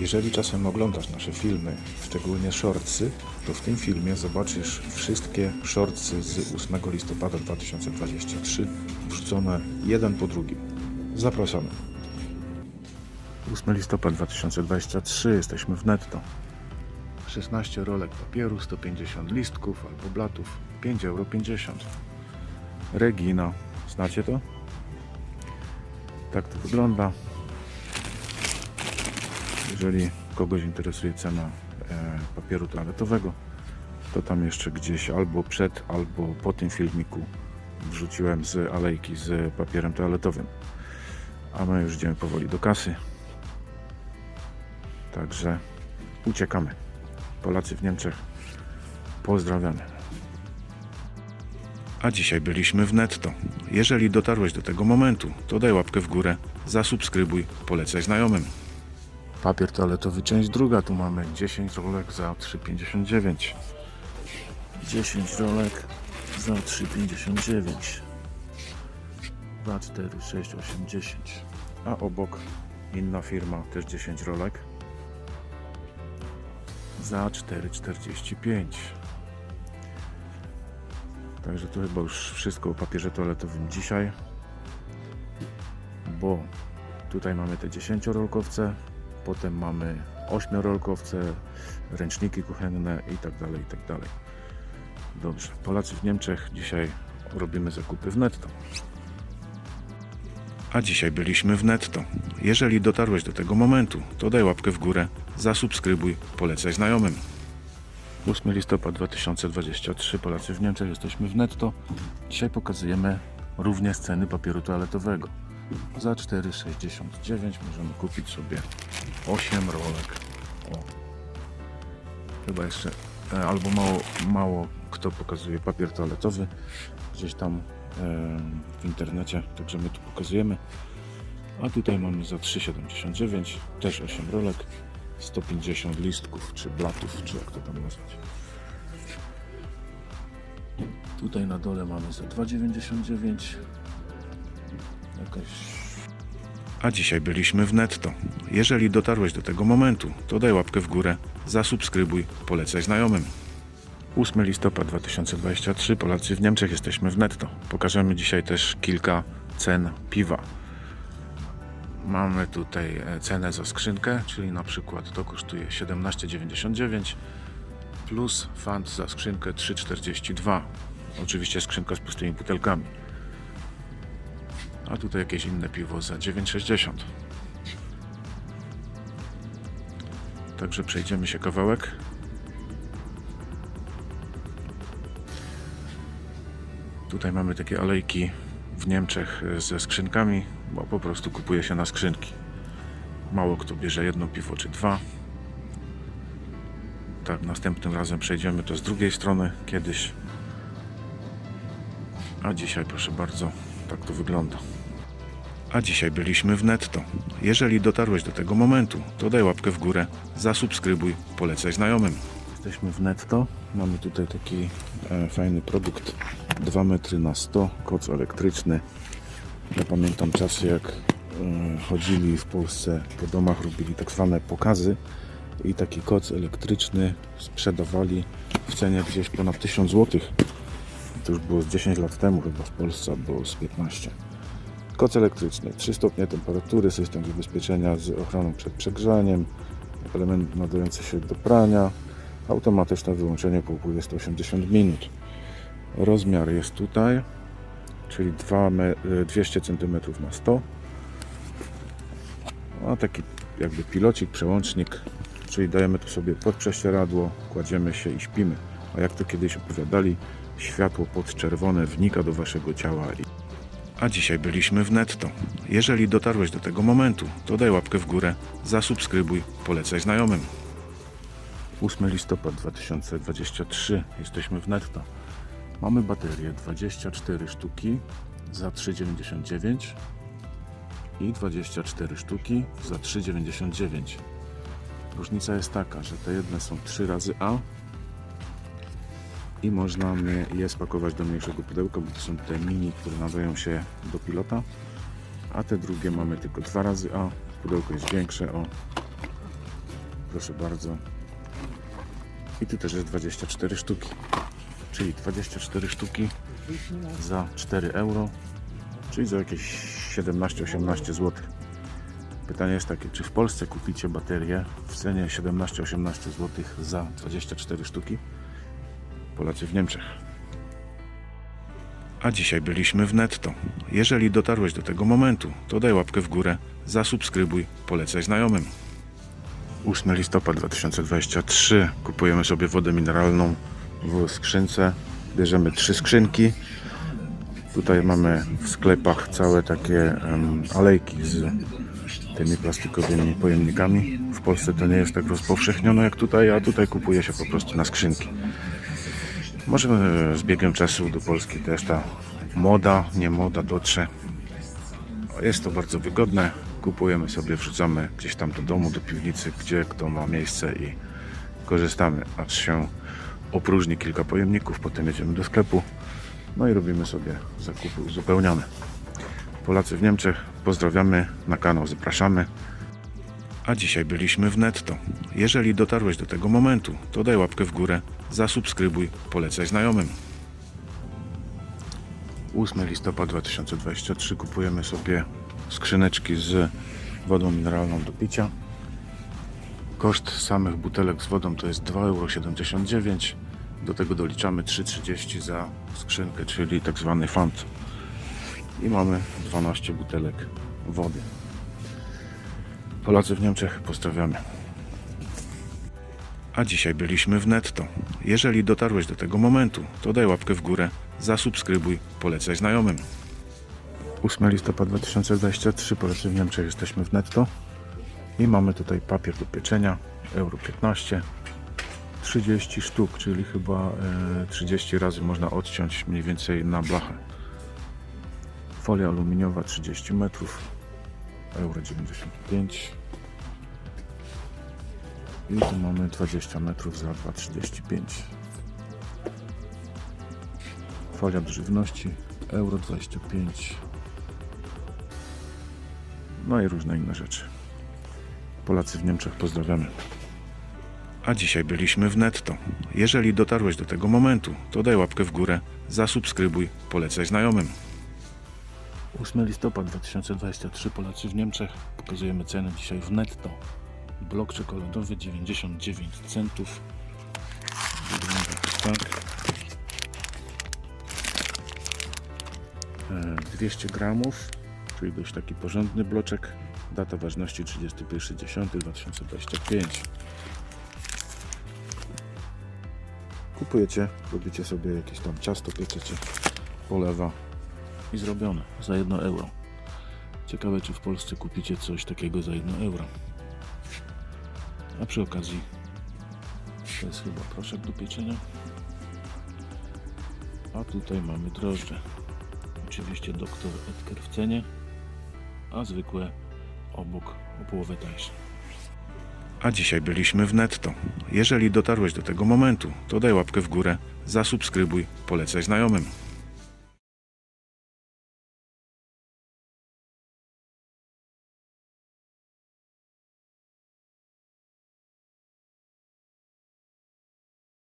Jeżeli czasem oglądasz nasze filmy, szczególnie shortsy, to w tym filmie zobaczysz wszystkie shortsy z 8 listopada 2023 wrzucone jeden po drugim. Zapraszamy. 8 listopad 2023, jesteśmy w netto. 16 rolek papieru, 150 listków albo blatów, 5,50 euro. Regina, znacie to? Tak to wygląda. Jeżeli kogoś interesuje cena e, papieru toaletowego, to tam jeszcze gdzieś albo przed, albo po tym filmiku wrzuciłem z alejki z papierem toaletowym. A my już idziemy powoli do kasy. Także uciekamy. Polacy w Niemczech, pozdrawiamy. A dzisiaj byliśmy w netto. Jeżeli dotarłeś do tego momentu, to daj łapkę w górę, zasubskrybuj, polecaj znajomym. Papier toaletowy, część druga. Tu mamy 10 rolek za 3,59. 10 rolek za 3,59. 2, 4, 6, 8, 10. A obok inna firma, też 10 rolek za 4,45. Także to chyba już wszystko o papierze toaletowym dzisiaj. Bo tutaj mamy te 10-rolkowce, potem mamy 8-rolkowce, ręczniki kuchenne i tak dalej, i tak. Dobrze, Polacy w Niemczech dzisiaj robimy zakupy w netto. A dzisiaj byliśmy w netto. Jeżeli dotarłeś do tego momentu, to daj łapkę w górę, zasubskrybuj, polecaj znajomym. 8 listopad 2023, Polacy w Niemczech, jesteśmy w netto. Dzisiaj pokazujemy również ceny papieru toaletowego. Za 4,69 możemy kupić sobie 8 rolek. O. Chyba jeszcze e, albo mało, mało kto pokazuje papier toaletowy gdzieś tam e, w internecie, także my tu pokazujemy. A tutaj mamy za 3,79 też 8 rolek, 150 listków, czy blatów, czy jak to tam nazwać. Tutaj na dole mamy za 2,99 jakaś a dzisiaj byliśmy w netto. Jeżeli dotarłeś do tego momentu, to daj łapkę w górę, zasubskrybuj, polecaj znajomym. 8 listopad 2023, Polacy w Niemczech, jesteśmy w netto. Pokażemy dzisiaj też kilka cen piwa. Mamy tutaj e, cenę za skrzynkę, czyli na przykład to kosztuje 17,99 plus fant za skrzynkę 3,42. Oczywiście skrzynka z pustymi butelkami. A tutaj jakieś inne piwo za 9,60. Także przejdziemy się kawałek. Tutaj mamy takie alejki w Niemczech ze skrzynkami, bo po prostu kupuje się na skrzynki. Mało kto bierze jedno piwo czy dwa. Tak, następnym razem przejdziemy to z drugiej strony kiedyś. A dzisiaj, proszę bardzo, tak to wygląda. A dzisiaj byliśmy w netto. Jeżeli dotarłeś do tego momentu, to daj łapkę w górę, zasubskrybuj, polecaj znajomym. Jesteśmy w netto. Mamy tutaj taki e, fajny produkt 2 metry na 100, koc elektryczny. Ja pamiętam czasy, jak e, chodzili w Polsce po domach, robili tak zwane pokazy i taki koc elektryczny sprzedawali w cenie gdzieś ponad 1000 zł. To już było z 10 lat temu chyba w Polsce, albo z 15. Koc elektryczny, 3 stopnie temperatury, system zabezpieczenia z ochroną przed przegrzaniem, element nadający się do prania, automatyczne wyłączenie po upływie 180 minut. Rozmiar jest tutaj, czyli 2 me- y, 200 cm na 100 a taki jakby pilocik, przełącznik, czyli dajemy to sobie pod prześcieradło, kładziemy się i śpimy. A jak to kiedyś opowiadali, światło podczerwone wnika do waszego ciała. I... A dzisiaj byliśmy w netto. Jeżeli dotarłeś do tego momentu, to daj łapkę w górę, zasubskrybuj, polecaj znajomym. 8 listopad 2023, jesteśmy w netto. Mamy baterie 24 sztuki za 3,99 i 24 sztuki za 3,99. Różnica jest taka, że te jedne są 3 razy A i można je spakować do mniejszego pudełka, bo to są te mini, które nadają się do pilota, a te drugie mamy tylko 2 razy A, pudełko jest większe, o Proszę bardzo. I tu też jest 24 sztuki. Czyli 24 sztuki za 4 euro, czyli za jakieś 17-18 zł. Pytanie jest takie, czy w Polsce kupicie baterię w cenie 17-18 zł za 24 sztuki? Polacy w Niemczech. A dzisiaj byliśmy w netto. Jeżeli dotarłeś do tego momentu, to daj łapkę w górę, zasubskrybuj, polecaj znajomym. 8 listopad 2023. Kupujemy sobie wodę mineralną w skrzynce. Bierzemy trzy skrzynki. Tutaj mamy w sklepach całe takie em, alejki z tymi plastikowymi pojemnikami. W Polsce to nie jest tak rozpowszechnione jak tutaj, a tutaj kupuje się po prostu na skrzynki. Może e, z biegiem czasu do Polski też ta moda, nie moda dotrze. Jest to bardzo wygodne. Kupujemy sobie, wrzucamy gdzieś tam do domu, do piwnicy, gdzie kto ma miejsce i korzystamy, aż się opróżni kilka pojemników, potem jedziemy do sklepu, no i robimy sobie zakupy uzupełnione. Polacy w Niemczech, pozdrawiamy, na kanał zapraszamy. A dzisiaj byliśmy w netto. Jeżeli dotarłeś do tego momentu, to daj łapkę w górę, zasubskrybuj, polecaj znajomym. 8 listopad 2023 kupujemy sobie skrzyneczki z wodą mineralną do picia. Koszt samych butelek z wodą to jest 2,79 euro. Do tego doliczamy 3,30 za skrzynkę, czyli tak zwany fant. I mamy 12 butelek wody. Polacy w Niemczech pozdrawiamy. A dzisiaj byliśmy w netto. Jeżeli dotarłeś do tego momentu, to daj łapkę w górę, zasubskrybuj, polecaj znajomym. 8 listopad 2023, Polacy w Niemczech, jesteśmy w netto. I mamy tutaj papier do pieczenia, euro 15, 30 sztuk, czyli chyba e, 30 razy można odciąć mniej więcej na blachę. Folia aluminiowa 30 metrów, euro 95. I tu mamy 20 metrów za 2,35. Folia do żywności, euro 25. No i różne inne rzeczy. Polacy w Niemczech pozdrawiamy. A dzisiaj byliśmy w netto. Jeżeli dotarłeś do tego momentu, to daj łapkę w górę, zasubskrybuj, polecaj znajomym. 8 listopad 2023 Polacy w Niemczech. Pokazujemy ceny dzisiaj w netto. Blok czekoladowy 99 centów. Wygląda tak. E, 200 gramów, czyli dość taki porządny bloczek. Data ważności 31.10.2025. Kupujecie, robicie sobie jakieś tam ciasto, pieczecie, polewa i zrobione za 1 euro. Ciekawe, czy w Polsce kupicie coś takiego za 1 euro. A przy okazji to jest chyba proszek do pieczenia. A tutaj mamy drożdże. Oczywiście doktor Edgar w cenie, a zwykłe obok o połowę tańsze. A dzisiaj byliśmy w netto. Jeżeli dotarłeś do tego momentu, to daj łapkę w górę, zasubskrybuj, polecaj znajomym.